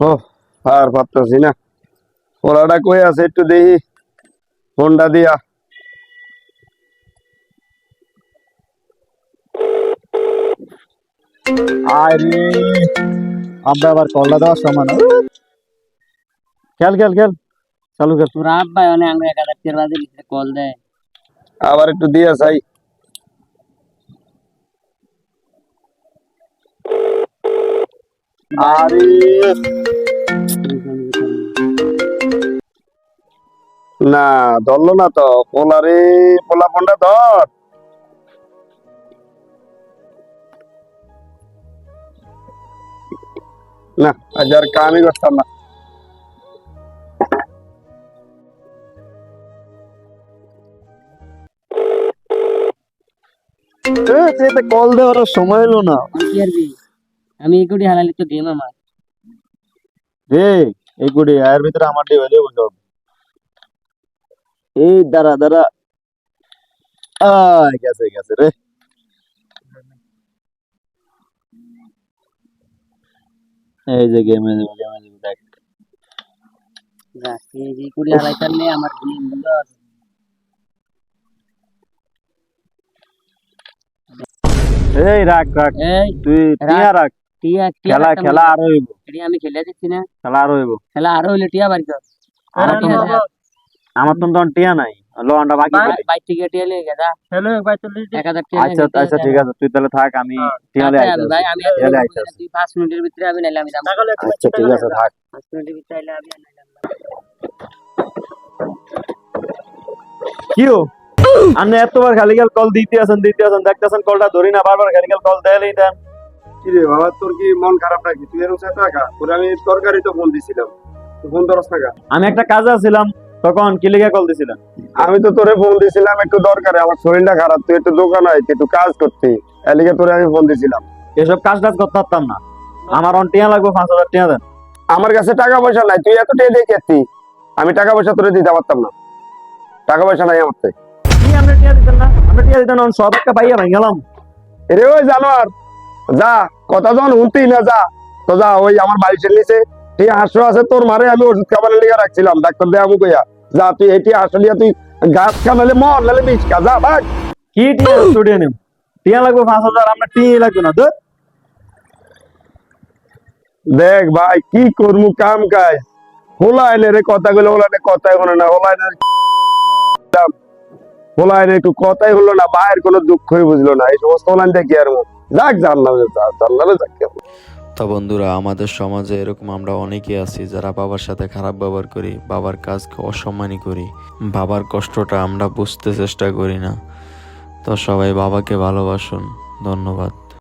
ও আর পারতেছি না। ওরাটা কই আছে একটু দেখি। ফোনটা দিয়া। আরে আমরা আবার কলটা দেওয়ার সময় না খেল খেল খেল। চালু খেল তোর আব্বা অনেক আমরা এক হাজার কল দেয় আবার একটু দিয়া চাই। না, ধরলো না তো। পোলারে পোলা ফোনটা ধর। না, আজ আর কামই করতাম না। কল দেওয়ার সময় এলো না। আমি এই কোটি হালালি তো গেম আমার। রে এই গুড়ি এর ভিতরে আমার দিয়ে যাব সব। এই দাঁড়া দাঁড়া। আয় গেছে গেছে রে। এই যে গেমে গেমে দেখ। এই কোটি আমার গেম এই রাখ রাখ। তুই রাখ। টিয়া টিয়া খেলা রাখতাম খেলা না। আরও হইব এটি আমি খেলে দিচ্ছি না খেলা আরও হইব খেলা আরও হইলে টিয়া বাড়ি তো আমার তো আমার তো তখন টিয়া নাই। লোনটা বাকি করি বাইর থেকে টিয়া লেগে গেছা। হ্যালো ভাই চল্লিশ এক হাজার টিয়া আচ্ছা লেগে আচ্ছা গেছে। ঠিক আছে তুই তাহলে থাক আমি টিয়া আচ্ছা, লে আমি ভাই আমি আর টিয়া লে বলব আইতাছি। না, তুই পাঁচ মিনিটের ভিতরে আমি নাইলে আমি যাব আচ্ছা ঠিক আছে থাক। পাঁচ মিনিটের ভিতরে আইলে আমি আর নাইলে আমি কিও আপনি এতবার খালি গেল কল দিতে আছেন দিতে আছেন দেখতেছেন কলটা ধরি না বারবার খালি গেল কল দেয়লেই দেন। কি রে বাবা তোর কি মন খারাপ নাকি? তুই এরকম টাকা তোর আমি তরকারি তো ফোন দিছিলাম। ফোন ধরস টাকা আমি একটা কাজে ছিলাম তখন কিলিকে কল দিছিলেন আমি তো তোরে ফোন দিছিলাম একটু দরকারে আমার শরীরটা খারাপ তুই একটু দোকান আইতি একটু কাজ করতি। এলিগে তোরে আমি ফোন দিছিলাম। এসব কাজ টাজ করতে পারতাম না। আমার অন টিয়া লাগবে পাঁচ হাজার টিয়া দেন। আমার কাছে টাকা পয়সা নাই তুই এত টেয়ে দিয়ে কেতি আমি টাকা পয়সা তোরে দিতে পারতাম না। টাকা পয়সা নাই আমার। কি আমরা টিয়া দিতাম না? আমরা টিয়া দিতেন না সব একটা পাইয়া ভাই গেলাম। এরে ওই জানোয়ার যা কথা যখন শুনতি না যা। তো যা ওই আমার বাড়ির নিচে ঠিক হাঁসো আছে তোর মারে আমি ওষুধ খাবারের লিগে রাখছিলাম। ডাক্তার দেয়া আমু কইয়া যা তুই এটি আসলিয়া তুই গাছ খানালে মর নালে বিষ খা যা ভাগ। কি টিয়া স্টুডিও নিম? টিয়া লাগবে পাঁচ হাজার আমরা টিয়া লাগবে না তো দেখ ভাই কি করমু কাম কাজ। হোলাইনে রে কথাগুলো হোলাইনে কথাই হলো না হোলাইনে হোলাইনে একটু কথাই হলো না ভাইয়ের কোনো দুঃখই বুঝলো না এই সমস্ত হোলাইন দেখি আর মু। যাক, জানলাম জানলাম যাক তো বন্ধুরা, আমাদের সমাজে এরকম আমরা অনেকে আছি যারা বাবার সাথে খারাপ ব্যবহার করি, বাবার কাজকে অসম্মানই করি। বাবার কষ্টটা আমরা বুঝতে চেষ্টা করি না। তো সবাই বাবাকে ভালোবাসুন। ধন্যবাদ।